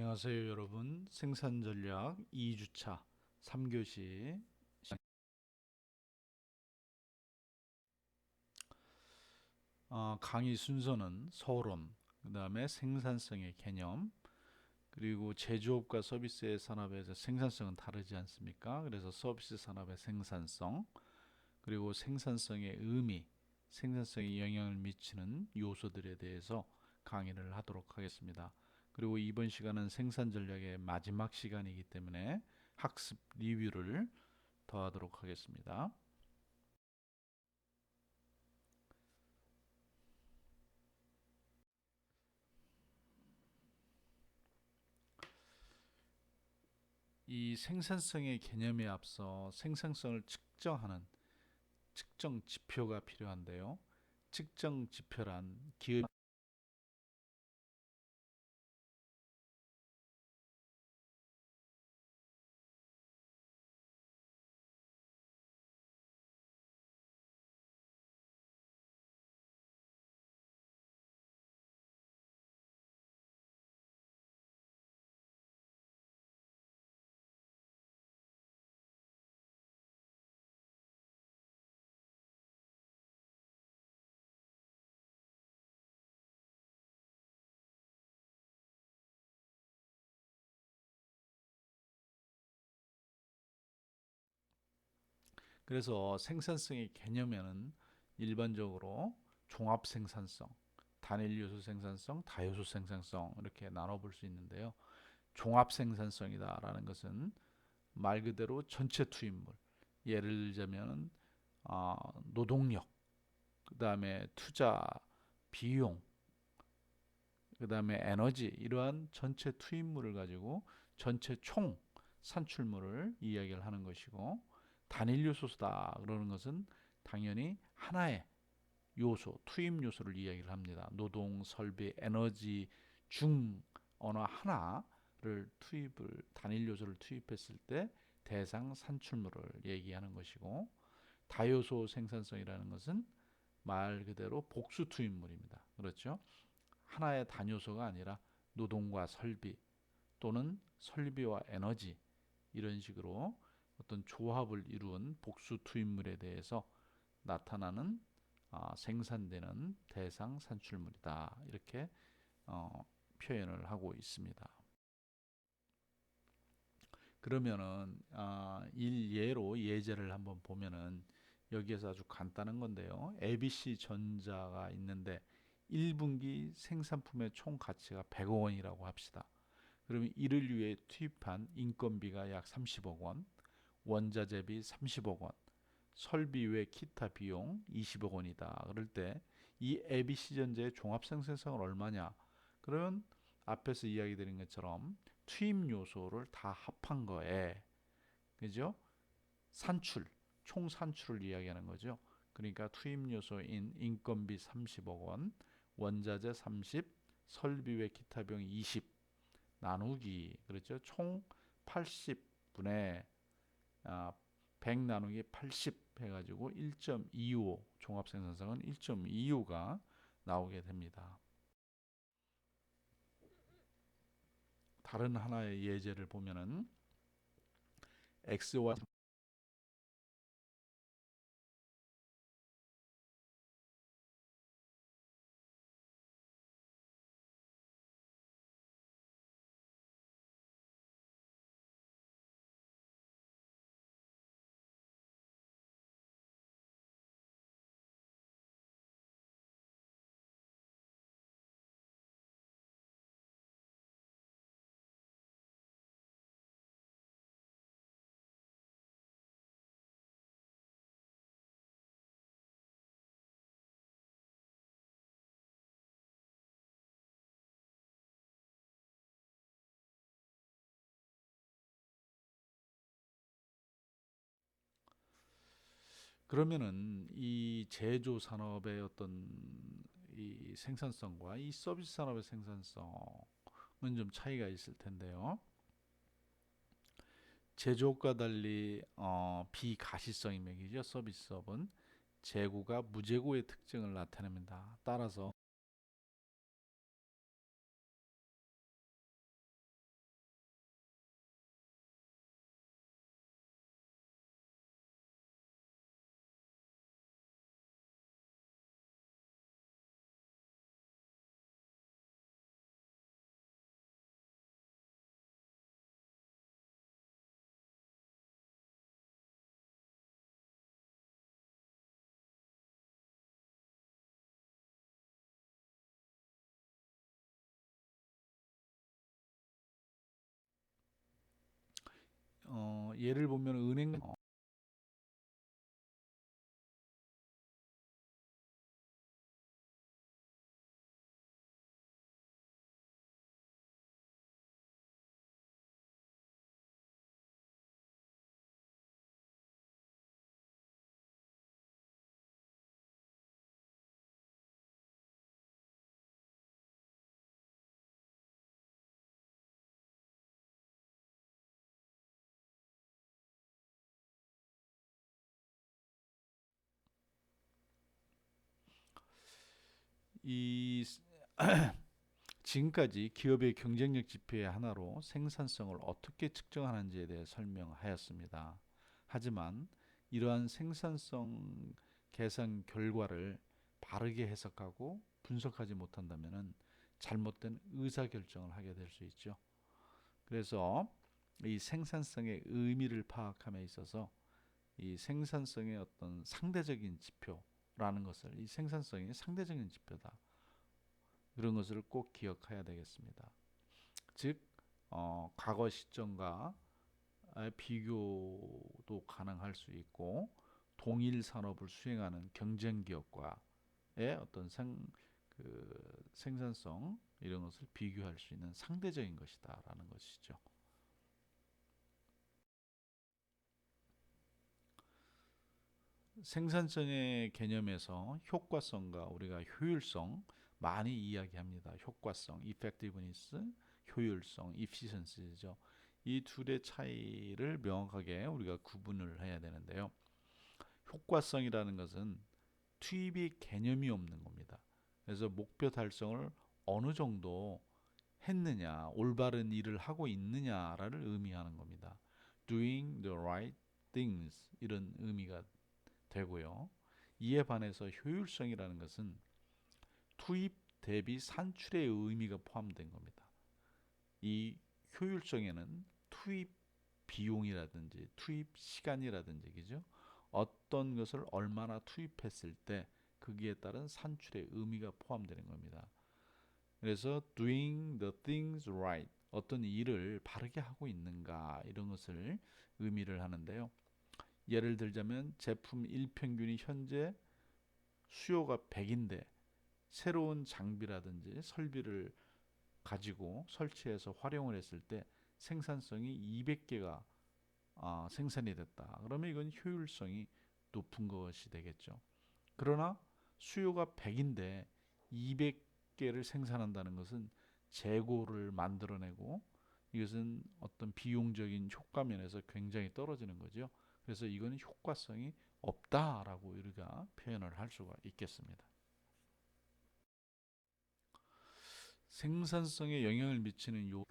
안녕하세요 여러분. 생산전략 2주차 3교시 어, 강의 순서는 서론 그 다음에 생산성의 개념 그리고 제조업과 서비스 산업에서 생산성은 다르지 않습니까? 그래서 서비스 산업의 생산성 그리고 생산성의 의미 생산성에 영향을 미치는 요소들에 대해서 강의를 하도록 하겠습니다. 그리고 이번 시간은 생산 전략의 마지막 시간이기 때문에 학습 리뷰를 더하도록 하겠습니다. 이 생산성의 개념에 앞서 생산성을 측정하는 측정 지표가 필요한데요. 측정 지표란 기업 그래서 생산성의 개념에는 일반적으로 종합 생산성, 단일 요소 생산성, 다요소 생산성 이렇게 나눠볼 수 있는데요. 종합 생산성이다라는 것은 말 그대로 전체 투입물. 예를 들자면 어, 노동력, 그 다음에 투자 비용, 그 다음에 에너지 이러한 전체 투입물을 가지고 전체 총 산출물을 이야기를 하는 것이고 단일 요소다 그러는 것은 당연히 하나의 요소, 투입 요소를 이야기를 합니다. 노동, 설비, 에너지 중 어느 하나를 투입을 단일 요소를 투입했을 때 대상 산출물을 얘기하는 것이고 다요소 생산성이라는 것은 말 그대로 복수 투입물입니다. 그렇죠? 하나의 단요소가 아니라 노동과 설비 또는 설비와 에너지 이런 식으로 어떤 조합을 이루은 복수 투입물에 대해서 나타나는 어, 생산되는 대상 산출물이다 이렇게 어, 표현을 하고 있습니다. 그러면은 어, 일예로 예제를 한번 보면은 여기에서 아주 간단한 건데요. ABC 전자가 있는데 1분기 생산품의 총 가치가 100억 원이라고 합시다. 그러면 이를 위해 투입한 인건비가 약 30억 원, 원자재비 30억 원, 설비 외 기타 비용 20억 원이다. 그럴 때 이 ABC 전자의 종합 생산성은 얼마냐? 그러면 앞에서 이야기 드린 것처럼 투입 요소를 다 합한 거에 그죠? 산출, 총 산출을 이야기하는 거죠. 그러니까 투입 요소인 인건비 30억 원, 원자재 30, 설비 외 기타 비용 20 나누기 그렇죠? 총 80분의 아, 100 나누기 80 해가지고 1.25 종합생산성은 1.25가 나오게 됩니다. 다른 하나의 예제를 보면은 x와 그러면은 이 제조 산업의 어떤 이 생산성과 이 서비스 산업의 생산성은 좀 차이가 있을 텐데요. 제조업과 달리 어, 비가시성이 맥이죠. 서비스업은 재고가 무재고의 특징을 나타냅니다. 따라서 예를 보면 은행 이 지금까지 기업의 경쟁력 지표의 하나로 생산성을 어떻게 측정하는지에 대해 설명하였습니다. 하지만 이러한 생산성 계산 결과를 바르게 해석하고 분석하지 못한다면 잘못된 의사결정을 하게 될 수 있죠. 그래서 이 생산성의 의미를 파악함에 있어서 이 생산성의 어떤 상대적인 지표 라는 것을 이 생산성이 상대적인 지표다. 그런 것을 꼭 기억해야 되겠습니다. 즉 어, 과거 시점과 비교도 가능할 수 있고 동일 산업을 수행하는 경쟁 기업과의 어떤 생, 그 생산성 이런 것을 비교할 수 있는 상대적인 것이다라는 것이죠. 생산성의 개념에서 효과성과 우리가 효율성 많이 이야기합니다. 효과성, effectiveness, 효율성, efficiency죠. 이 둘의 차이를 명확하게 우리가 구분을 해야 되는데요. 효과성이라는 것은 투입이 개념이 없는 겁니다. 그래서 목표 달성을 어느 정도 했느냐, 올바른 일을 하고 있느냐를 의미하는 겁니다. doing the right things 이런 의미가 되고요. 이에 반해서 효율성이라는 것은 투입 대비 산출의 의미가 포함된 겁니다. 이 효율성에는 투입 비용이라든지 투입 시간이라든지 그죠? 어떤 것을 얼마나 투입했을 때 거기에 따른 산출의 의미가 포함되는 겁니다. 그래서 doing the things right 어떤 일을 바르게 하고 있는가 이런 것을 의미를 하는데요. 예를 들자면 제품 일평균이 현재 수요가 100인데 새로운 장비라든지 설비를 가지고 설치해서 활용을 했을 때 생산성이 200개가 아, 생산이 됐다. 그러면 이건 효율성이 높은 것이 되겠죠. 그러나 수요가 100인데 200개를 생산한다는 것은 재고를 만들어내고 이것은 어떤 비용적인 효과 면에서 굉장히 떨어지는 거죠. 그래서 이거는 효과성이 없다라고 우리가 표현을 할 수가 있겠습니다. 생산성에 영향을 미치는 요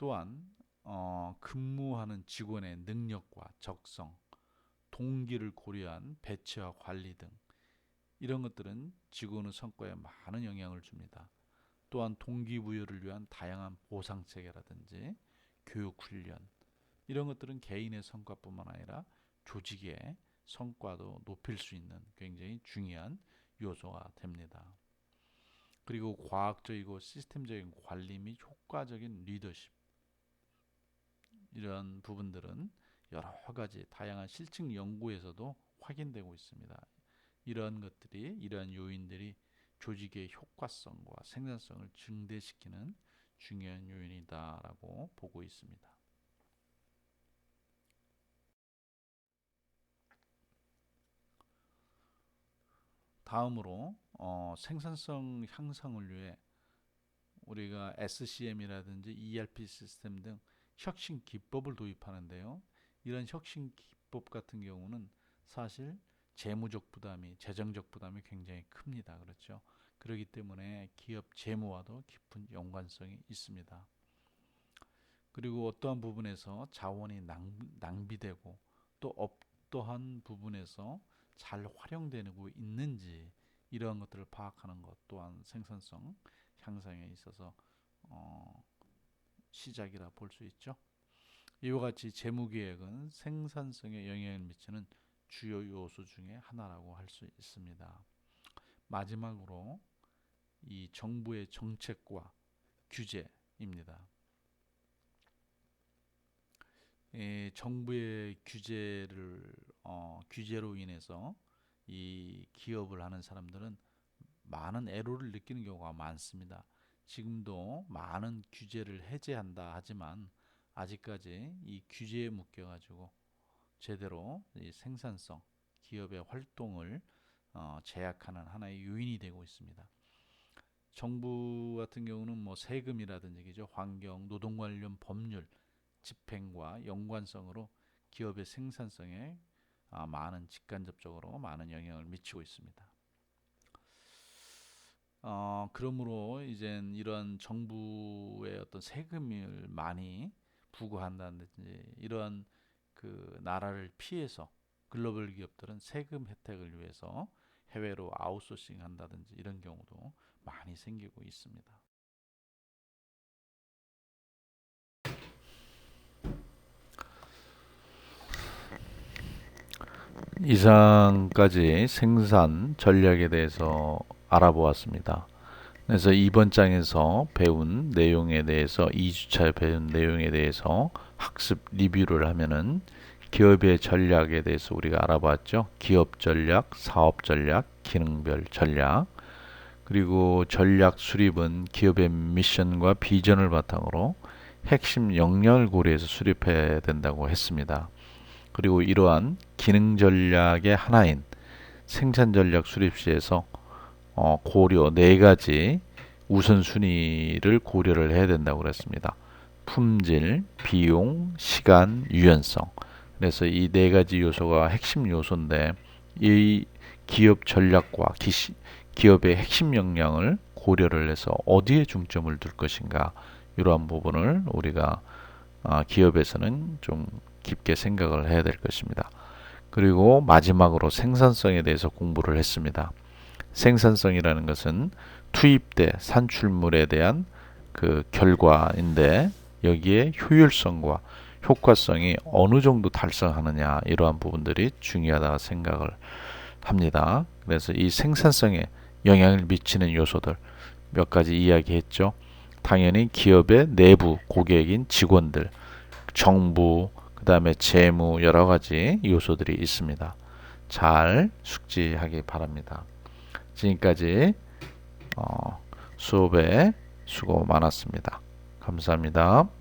또한 어, 근무하는 직원의 능력과 적성, 동기를 고려한 배치와 관리 등 이런 것들은 직원의 성과에 많은 영향을 줍니다. 또한 동기부여를 위한 다양한 보상 체계라든지 교육 훈련 이런 것들은 개인의 성과뿐만 아니라 조직의 성과도 높일 수 있는 굉장히 중요한 요소가 됩니다. 그리고 과학적이고 시스템적인 관리 및 효과적인 리더십 이런 부분들은 여러 가지 다양한 실증 연구에서도 확인되고 있습니다. 이런 것들이 이러한 요인들이 조직의 효과성과 생산성을 증대시키는 중요한 요인이다라고 보고 있습니다. 다음으로 어, 생산성 향상을 위해 우리가 SCM이라든지 ERP 시스템 등 혁신 기법을 도입하는데요. 이런 혁신 기법 같은 경우는 사실 재무적 부담이 재정적 부담이 굉장히 큽니다. 그렇죠? 그렇기 때문에 기업 재무와도 깊은 연관성이 있습니다. 그리고 어떠한 부분에서 자원이 낭, 비되고 또 어떠한 부분에서 잘 활용되고 있는지 이러한 것들을 파악하는 것 또한 생산성 향상에 있어서 어, 시작이라 볼 수 있죠. 이와 같이 재무계획은 생산성에 영향을 미치는 주요 요소 중에 하나라고 할 수 있습니다. 마지막으로 이 정부의 정책과 규제입니다. 예, 정부의 규제를 어, 규제로 인해서 이 기업을 하는 사람들은 많은 애로를 느끼는 경우가 많습니다. 지금도 많은 규제를 해제한다 하지만 아직까지 이 규제에 묶여 가지고 제대로 생산성, 기업의 활동을 어, 제약하는 하나의 요인이 되고 있습니다. 정부 같은 경우는 뭐 세금이라든지 그죠 환경, 노동 관련 법률 집행과 연관성으로 기업의 생산성에 아, 많은 직간접적으로 많은 영향을 미치고 있습니다. 어, 그러므로 이제 이런 정부의 어떤 세금을 많이 부과한다든지 이런 그 나라를 피해서 글로벌 기업들은 세금 혜택을 위해서 해외로 아웃소싱 한다든지 이런 경우도 많이 생기고 있습니다. 이상까지 생산 전략에 대해서 알아보았습니다. 그래서 이번 장에서 배운 내용에 대해서 2주차 배운 내용에 대해서 학습 리뷰를 하면은 기업의 전략에 대해서 우리가 알아봤죠. 기업 전략, 사업 전략, 기능별 전략. 그리고 전략 수립은 기업의 미션과 비전을 바탕으로 핵심 역량을 고려해서 수립해야 된다고 했습니다. 그리고 이러한 기능 전략의 하나인 생산 전략 수립 시에서 어, 고려 네 가지 우선순위를 고려를 해야 된다고 그랬습니다. 품질, 비용, 시간, 유연성. 그래서 이 네 가지 요소가 핵심 요소인데 이 기업 전략과 기시, 기업의 핵심 역량을 고려를 해서 어디에 중점을 둘 것인가 이러한 부분을 우리가 아, 기업에서는 좀 깊게 생각을 해야 될 것입니다. 그리고 마지막으로 생산성에 대해서 공부를 했습니다. 생산성이라는 것은 투입대 산출물에 대한 그 결과인데 여기에 효율성과 효과성이 어느 정도 달성하느냐 이러한 부분들이 중요하다 생각을 합니다. 그래서 이 생산성에 영향을 미치는 요소들 몇 가지 이야기했죠. 당연히 기업의 내부 고객인 직원들, 정부, 그 다음에 재무 여러 가지 요소들이 있습니다. 잘 숙지하기 바랍니다. 지금까지 어, 수업에 수고 많았습니다. 감사합니다.